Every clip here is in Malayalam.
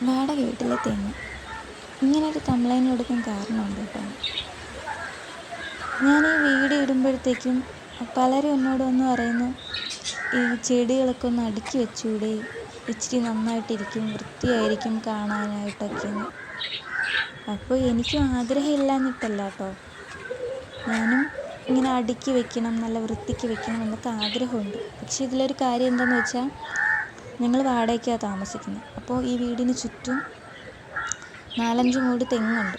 വാടക വീട്ടിലെ തെങ്ങ്. ഇങ്ങനൊരു കംപ്ലൈന്റ് കൊടുക്കാൻ കാരണമുണ്ട് കേട്ടോ. ഞാൻ ഈ വീട് ഇടുമ്പോഴത്തേക്കും പലരും എന്നോട് ഒന്ന് പറയുന്നു ഈ ചെടികളൊക്കെ ഒന്ന് അടുക്കി വെച്ചുകൂടെ ഇച്ചിരി നന്നായിട്ടിരിക്കും വൃത്തിയായിരിക്കും കാണാനായിട്ടൊക്കെയെന്ന് അപ്പോൾ എനിക്കും ആഗ്രഹമില്ലാഞ്ഞിട്ടല്ല കേട്ടോ. ഞാനും ഇങ്ങനെ അടുക്കി വെക്കണം നല്ല വൃത്തിക്ക് വെക്കണം എന്നൊക്കെ ആഗ്രഹമുണ്ട്. പക്ഷേ ഇതിലൊരു കാര്യം എന്താണെന്ന് വെച്ചാൽ ഞങ്ങൾ വാടകയ്ക്കാണ് താമസിക്കുന്നത് അപ്പോൾ ഈ വീടിന് ചുറ്റും നാലഞ്ച് മൂട് തെങ്ങുണ്ട്.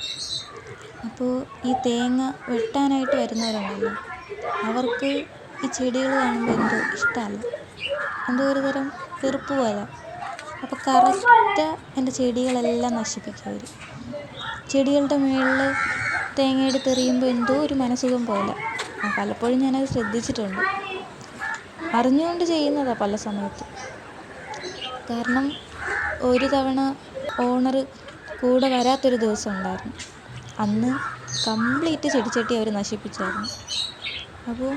അപ്പോൾ ഈ തേങ്ങ വെട്ടാനായിട്ട് വരുന്നവരുണ്ടല്ലോ അവർക്ക് ഈ ചെടികൾ കാണുമ്പോൾ എന്തോ ഇഷ്ടമല്ല എന്തോ ഒരു തരം വെറുപ്പ് പോലെ. അപ്പോൾ കറക്റ്റ് എന്റെ ചെടികളെല്ലാം നശിപ്പിക്കും അവർ ചെടികളുടെ മുകളിൽ തേങ്ങ എടുത്തെറിയുമ്പോൾ എന്തോ ഒരു മനസുഖം പോലെ. പലപ്പോഴും ഞാനത് ശ്രദ്ധിച്ചിട്ടുണ്ട്. അറിഞ്ഞുകൊണ്ട് ചെയ്യുന്നതാണ് പല സമയത്തും. കാരണം ഒരു തവണ ഓണർ കൂടെ വരാത്തൊരു ദിവസം ഉണ്ടായിരുന്നു. അന്ന് കംപ്ലീറ്റ് ചെടിച്ചട്ടി അവർ നശിപ്പിച്ചായിരുന്നു. അപ്പോൾ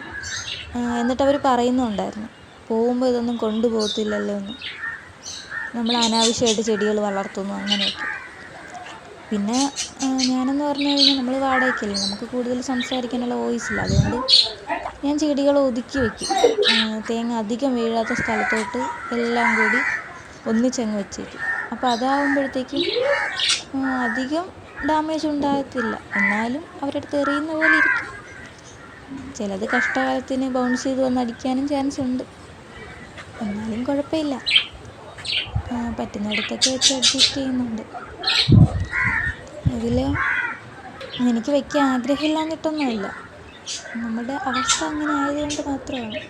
എന്നിട്ട് അവർ പറയുന്നുണ്ടായിരുന്നു പോകുമ്പോൾ ഇതൊന്നും കൊണ്ടുപോകത്തില്ലല്ലോ എന്ന്. നമ്മൾ അനാവശ്യമായിട്ട് ചെടികൾ വളർത്തുന്നു അങ്ങനെയൊക്കെ. പിന്നെ ഞാനെന്ന് പറഞ്ഞു കഴിഞ്ഞാൽ നമ്മൾ വാടകയ്ക്കല്ലേ നമുക്ക് കൂടുതൽ സംസാരിക്കാനുള്ള വോയിസ് ഇല്ല. അതുകൊണ്ട് ഞാൻ ചെടികൾ ഒതുക്കി വയ്ക്കും തേങ്ങ അധികം വീഴാത്ത സ്ഥലത്തോട്ട് എല്ലാം കൂടി ഒന്നിച്ചങ്ങ് വെച്ചേക്കും. അപ്പോൾ അതാകുമ്പോഴത്തേക്കും അധികം ഡാമേജ് ഉണ്ടാകത്തില്ല. എന്നാലും അവരുടെ അടുത്ത് എറിയുന്ന പോലെ ഇരിക്കും. ചിലത് കഷ്ടകാലത്തിന് ബൗൺസ് ചെയ്ത് വന്ന് അടിക്കാനും ചാൻസ് ഉണ്ട്. എന്നാലും കുഴപ്പമില്ല. പറ്റുന്നിടത്തൊക്കെ വെച്ച് അഡ്ജസ്റ്റ് ചെയ്യുന്നുണ്ട്. ഇതിൽ എനിക്ക് വയ്ക്കാൻ ആഗ്രഹമില്ലാഞ്ഞിട്ടൊന്നുമില്ല നമ്മുടെ അവസ്ഥ അങ്ങനെ ആയതുകൊണ്ട് മാത്രമാണ്.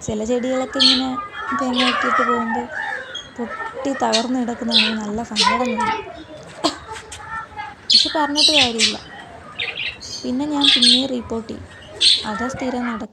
ചില ചെടികളൊക്കെ ഇങ്ങനെ തേങ്ങ വെട്ടിയിട്ട് പോകുമ്പോൾ പൊട്ടി തകർന്ന് കിടക്കുന്നതാണ് നല്ല സങ്കടം പക്ഷെ പറഞ്ഞിട്ട് കാര്യമില്ല. പിന്നെ ഞാൻ പിന്നെയും റിപ്പോർട്ട് ചെയ്യും. അതാ സ്ഥിരം നടക്കുന്നത്